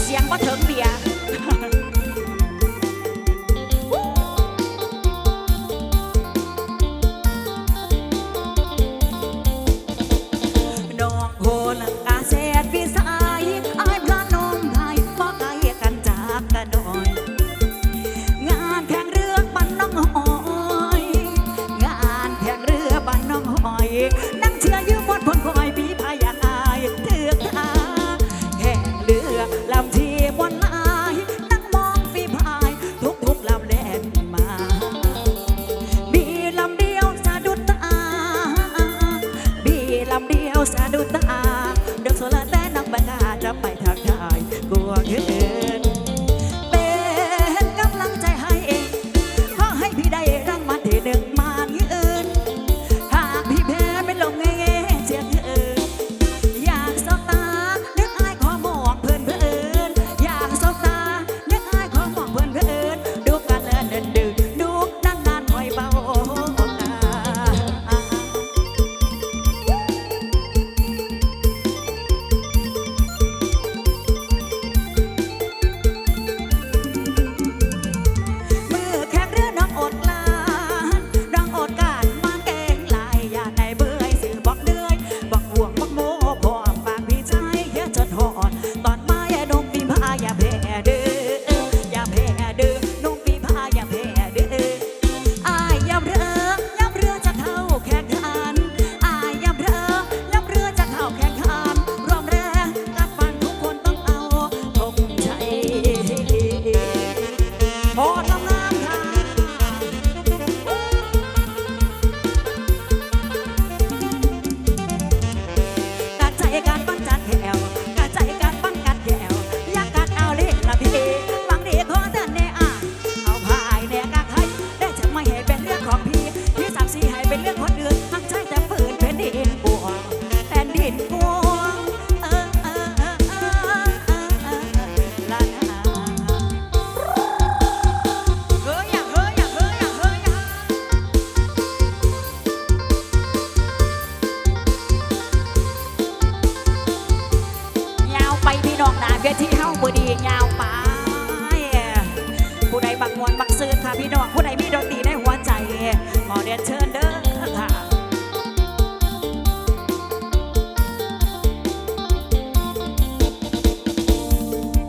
想不通 สะดุดตา เวทีเฮาบ่ดียาวไป ผู้ใดบักมวนบักซื้อค่ะพี่น้องผู้